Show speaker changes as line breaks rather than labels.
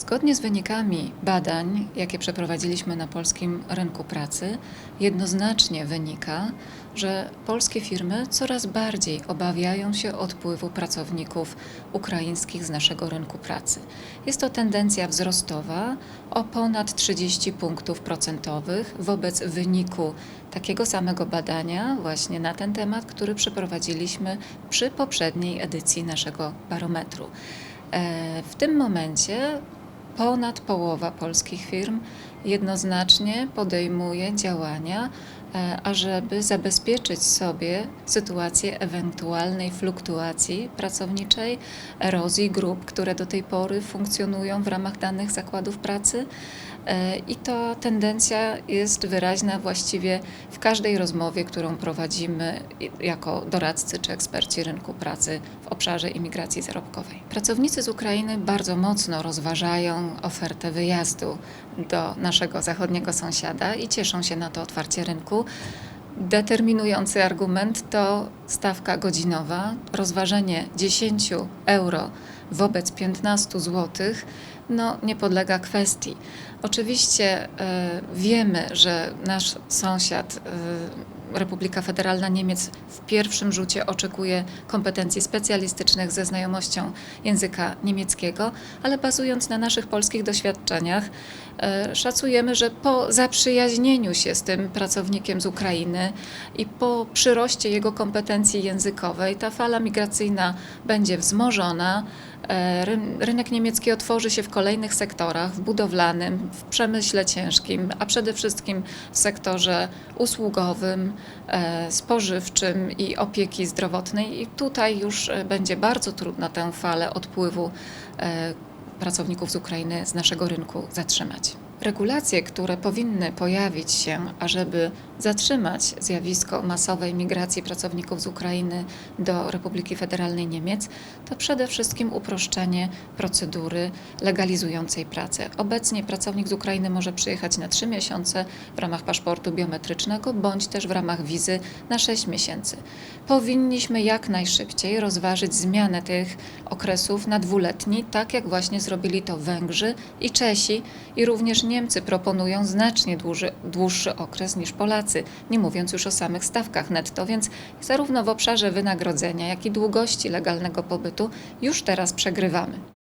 Zgodnie z wynikami badań, jakie przeprowadziliśmy na polskim rynku pracy, jednoznacznie wynika, że polskie firmy coraz bardziej obawiają się odpływu pracowników ukraińskich z naszego rynku pracy. Jest to tendencja wzrostowa o ponad 30 punktów procentowych wobec wyniku takiego samego badania właśnie na ten temat, który przeprowadziliśmy przy poprzedniej edycji naszego barometru. E, W tym momencie ponad połowa polskich firm jednoznacznie podejmuje działania, ażeby zabezpieczyć sobie sytuację ewentualnej fluktuacji pracowniczej, erozji grup, które do tej pory funkcjonują w ramach danych zakładów pracy. E, I ta tendencja jest wyraźna właściwie w każdej rozmowie, którą prowadzimy jako doradcy czy eksperci rynku pracy w obszarze imigracji zarobkowej. Pracownicy z Ukrainy bardzo mocno rozważają ofertę wyjazdu do naszego zachodniego sąsiada i cieszą się na to otwarcie rynku. Determinujący argument to stawka godzinowa, rozważenie 10 euro wobec 15 zł no, nie podlega kwestii. Oczywiście e, wiemy, że nasz sąsiad, e, Republika Federalna Niemiec, w pierwszym rzucie oczekuje kompetencji specjalistycznych ze znajomością języka niemieckiego, ale bazując na naszych polskich doświadczeniach, e, szacujemy, że po zaprzyjaźnieniu się z tym pracownikiem z Ukrainy i po przyroście jego kompetencji językowej, ta fala migracyjna będzie wzmożona. E, ryn- Rynek niemiecki otworzy się w kolejnych sektorach, w budowlanym, w przemyśle ciężkim, a przede wszystkim w sektorze usługowym, e, spożywczym i opieki zdrowotnej. I tutaj już e, będzie bardzo trudno tę falę odpływu pracowników z Ukrainy z naszego rynku zatrzymać. Regulacje, które powinny pojawić się, ażeby zatrzymać zjawisko masowej migracji pracowników z Ukrainy do Republiki Federalnej Niemiec, to przede wszystkim uproszczenie procedury legalizującej pracę. Obecnie pracownik z Ukrainy może przyjechać na 3 miesiące w ramach paszportu biometrycznego bądź też w ramach wizy na 6 miesięcy. Powinniśmy jak najszybciej rozważyć zmianę tych okresów na dwuletni, tak jak właśnie zrobili to Węgrzy i Czesi i również Niemcy proponują znacznie dłuży, dłuższy okres niż Polacy, nie mówiąc już o samych stawkach netto, więc zarówno w obszarze wynagrodzenia, jak i długości legalnego pobytu już teraz przegrywamy.